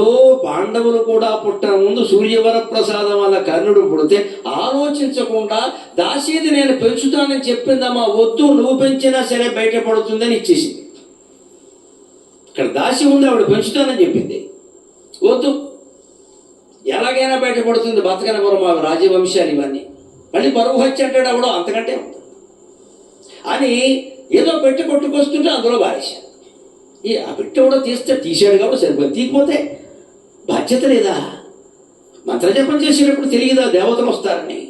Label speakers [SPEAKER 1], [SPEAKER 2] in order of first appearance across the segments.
[SPEAKER 1] ఓ పాండవులు కూడా పుట్టిన ముందు సూర్యవర ప్రసాదం వల్ల కర్ణుడు పుడితే ఆలోచించకుండా దాసీది నేను పెంచుతానని చెప్పిందమ్మా వద్దు నువ్వు పెంచినా సరే బయటపడుతుందని ఇచ్చేసింది. ఇక్కడ దాసి ఉంది ఆవిడ పెంచుతానని చెప్పింది. వద్దు ఎలాగైనా బయటపడుతుంది బతకనపురం మా రాజవంశాలు ఇవన్నీ. మళ్ళీ బరువు హత్య అంటాడు ఆవిడ? అంతకంటే ఉంటుంది. అని ఏదో పెట్టి కొట్టుకొస్తుంటే అందులో బారేశాడు ఈ ఆ పెట్టి కూడా తీస్తే తీశాడు కాబట్టి సరిపోయింది. తీకపోతే బాధ్యత లేదా? మంత్రజపం చేసేటప్పుడు తెలియదా దేవతలు వస్తారని?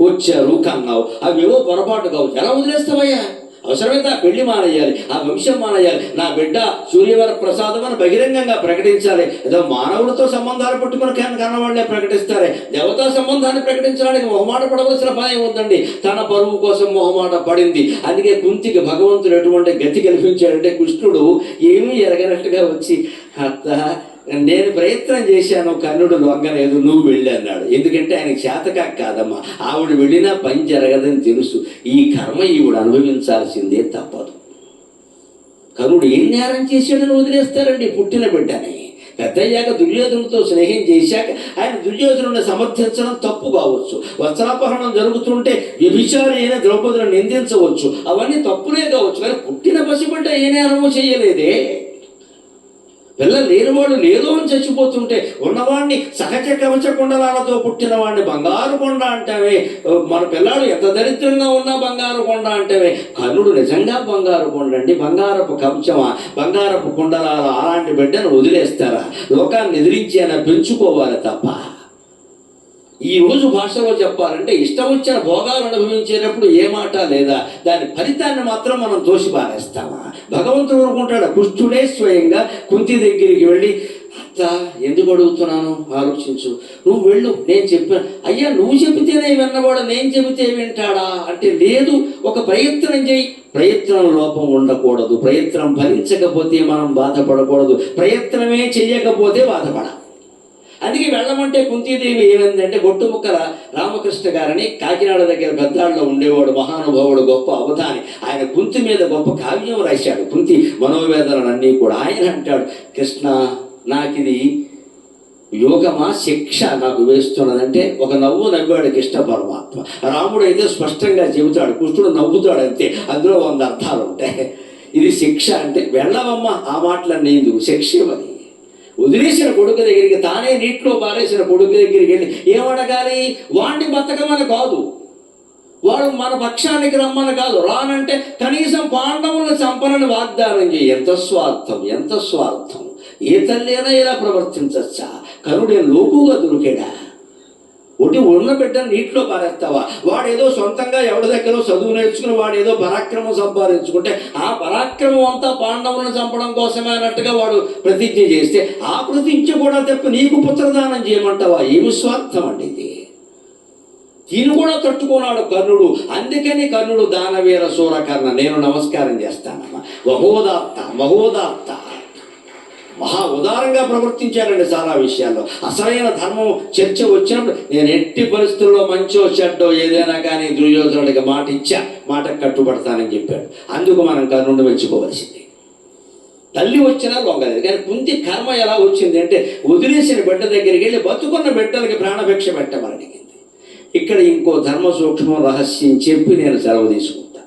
[SPEAKER 1] వచ్చారు కన్నావు అవేవో పొరపాటు కావు. ఎలా వదిలేస్తావయ్యా? అవసరమైతే ఆ పెళ్ళి మానేయాలి ఆ వంశం మానేయాలి నా బిడ్డ సూర్యవర ప్రసాదం అని బహిరంగంగా ప్రకటించాలి. ఏదో మానవులతో సంబంధాలు పట్టుకుని కన్నవాళ్ళే ప్రకటిస్తారే. దేవతా సంబంధాన్ని ప్రకటించడానికి మొహమాట పడవలసిన పని ఉందండి. తన పరువు కోసం మొహమాట పడింది. అందుకే కుంతికి భగవంతుడు ఎటువంటి గతి కల్పించాడంటే కృష్ణుడు ఏమీ ఎరగనట్టుగా వచ్చి అత్త నేను ప్రయత్నం చేశాను కర్ణుడు లొంగలేదు నువ్వు వెళ్ళి అన్నాడు. ఎందుకంటే ఆయన చేతకా కాదమ్మా ఆవిడ వెళ్ళినా పని జరగదని తెలుసు. ఈ కర్మ ఈవిడ అనుభవించాల్సిందే తప్పదు. కర్ణుడు ఏం నేరం చేశాడని వదిలేస్తారండి పుట్టిన బిడ్డని. పెద్దయ్యాక దుర్యోధనుడితో స్నేహం చేశాక ఆయన దుర్యోధనుడిని సమర్థించడం తప్పు కావచ్చు. వస్త్రాపహరణం జరుగుతుంటే వ్యభిచారి అయిన ద్రౌపదిని నిందించవచ్చు. అవన్నీ తప్పులే కావచ్చు కానీ పుట్టిన పసిబిడ్డ ఏ నేరమో చేయలేదే. పిల్ల లేనివాడు లేదు అని చచ్చిపోతుంటే ఉన్నవాడిని సహజ కవచ కుండలాలతో పుట్టిన వాడిని బంగారు కొండ అంటావే. మన పిల్లాడు ఎంత దరిద్రంగా ఉన్నా బంగారు కొండ అంటావే. కర్ణుడు నిజంగా బంగారు కొండ అండి బంగారపు కవచమా? బంగారపు కుండలాల అలాంటి బిడ్డను వదిలేస్తారా? లోకాన్ని ఎదిరించేనా పెంచుకోవాలి తప్ప. ఈ రోజు భాషలో చెప్పాలంటే ఇష్టం వచ్చిన భోగాలు అనుభవించేటప్పుడు ఏ మాట లేదా దాని ఫలితాన్ని మాత్రం మనం తోసి పారేస్తామా? భగవంతుడు అనుకుంటాడు కుష్ఠుడే స్వయంగా కుంతి దగ్గరికి వెళ్ళి అత్త ఎందుకు అడుగుతున్నాను? ఆలోచించు. నువ్వు వెళ్ళు నేను చెప్పాను అయ్యా నువ్వు చెబితేనే విన్నవాడు నేను చెబితే వింటాడా? అంటే లేదు ఒక ప్రయత్నం చేయి ప్రయత్నం లోపం ఉండకూడదు. ప్రయత్నం భరించకపోతే మనం బాధపడకూడదు. ప్రయత్నమే చేయకపోతే బాధపడాలి. అందుకే వెళ్ళమంటే కుంతీదేవి ఏమైందంటే గొట్టుముక్కల రామకృష్ణ గారని కాకినాడ దగ్గర పెద్దాళ్ళలో ఉండేవాడు మహానుభావుడు గొప్ప అవధాని. ఆయన కుంతి మీద గొప్ప కావ్యం రాశాడు. కుంతి మనోవేదనలన్నీ కూడా ఆయన అంటాడు. కృష్ణ నాకిది యోగమా శిక్ష నాకు వేస్తున్నదంటే ఒక నవ్వు నవ్వాడు కృష్ణ పరమాత్మ. రాముడు అయితే స్పష్టంగా చెబుతాడు కృష్ణుడు నవ్వుతాడు అంతే. అందులో వంద అర్థాలు ఉంటాయి. ఇది శిక్ష అంటే వెళ్ళవమ్మా ఆ మాటలన్నీ ఎందుకు? శిక్ష అది వదిలేసిన కొడుకు దగ్గరికి తానే నీటిలో పారేసిన కొడుకు దగ్గరికి వెళ్ళి ఏమడగాలి? వాణ్ణి బతకమని కాదు. వాడు మన పక్షానికి రమ్మని కాదు. రానంటే కనీసం పాండవులను చంపనని వాగ్దానం చేయి. ఎంత స్వార్థం ఎంత స్వార్థం. ఏ తల్లి ఇలా ప్రవర్తించచ్చా? కరుడే లోకుగా దొరికాడా? ఒకటి ఉన్న బిడ్డను నీటిలో పారేస్తావా? వాడేదో సొంతంగా ఎవరి దగ్గర చదువు నేర్చుకుని వాడేదో పరాక్రమం సంపాదించుకుంటే ఆ పరాక్రమం అంతా పాండవులను చంపడం కోసమే అన్నట్టుగా వాడు ప్రతిజ్ఞ చేస్తే ఆ ప్రతిజ్ఞ కూడా తప్ప. నీకు పుత్రదానం చేయమంటావా? ఏమి స్వార్థం అండి ఇది? దీన్ని కూడా తట్టుకున్నాడు కర్ణుడు. అందుకని కర్ణుడు దానవీర సూరకర్ణ. నేను నమస్కారం చేస్తానమ్మా. మహోదాత్త మహోదాత్త. మహా ఉదారంగా ప్రవర్తించారండి చాలా విషయాల్లో. అసలైన ధర్మం చర్చ వచ్చినప్పుడు నేను ఎట్టి పరిస్థితుల్లో మంచో చెడ్డో ఏదైనా కానీ దుర్యోధనుడికి మాట ఇచ్చా మాట కట్టుబడతానని చెప్పాడు. అందుకు మనం కర్ణుడు మెచ్చుకోవలసింది. తల్లి వచ్చినా లొంగలేదు. కానీ కుంతి కర్మ ఎలా వచ్చింది అంటే వదిలేసిన బిడ్డ దగ్గరికి వెళ్ళి బతుకున్న బిడ్డలకి ప్రాణభిక్ష పెట్టమని అడిగింది. ఇక్కడ ఇంకో ధర్మ సూక్ష్మం రహస్యం చెప్పి నేను సెలవు తీసుకుంటా.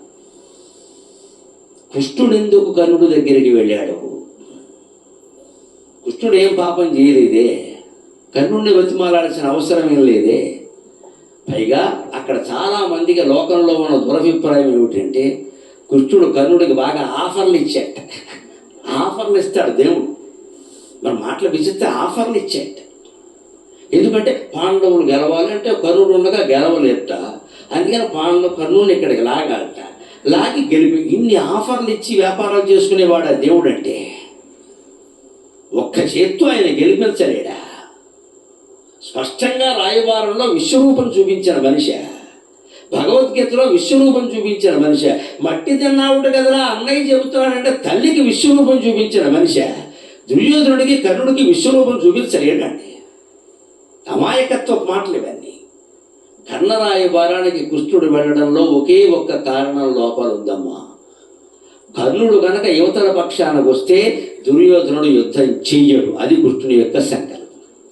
[SPEAKER 1] కృష్ణుడు ఎందుకు కర్ణుడు దగ్గరికి వెళ్ళాడు? దుష్టుడు ఏం పాపం చేయలేదే? కర్ణుడిని బతిమాలాల్సిన అవసరం ఏం లేదే? పైగా అక్కడ చాలా మందికి లోకంలో ఉన్న దురభిప్రాయం ఏమిటంటే కృష్ణుడు కర్ణుడికి బాగా ఆఫర్లు ఇచ్చాట. ఆఫర్లు ఇస్తాడు దేవుడు. మన మాటలు విచిస్తే ఆఫర్లు ఇచ్చాట. ఎందుకంటే పాండవులు గెలవాలంటే కర్ణుడు ఉండగా గెలవలేట. అందుకని పాండవ కర్ణుడిని ఇక్కడికి లాగాలట. లాగి గెలిపి ఇన్ని ఆఫర్లు ఇచ్చి వ్యాపారాలు చేసుకునేవాడు ఆ దేవుడు అంటే ఒక్క చేత్తో ఆయన గెలిపించలేడా? స్పష్టంగా రాయబారంలో విశ్వరూపం చూపించిన మనిషి. భగవద్గీతలో విశ్వరూపం చూపించిన మనిషి. మట్టి తిన్నావుడు కదరా? అన్నయ్య చెబుతున్నాడంటే తల్లికి విశ్వరూపం చూపించిన మనిషి. దుర్యోధనుడికి కర్ణుడికి విశ్వరూపం చూపించలేడండి. అమాయకత్వ మాటలు ఇవన్నీ. కర్ణరాయబారానికి కృష్ణుడు వెళ్ళడంలో ఒకే ఒక్క కారణం లోపల ఉందమ్మా కర్ణుడు గనక యువతల పక్షానికి వస్తే దుర్యోధనుడు యుద్ధం చెయ్యడు. అది కృష్ణుని యొక్క సంకల్పం.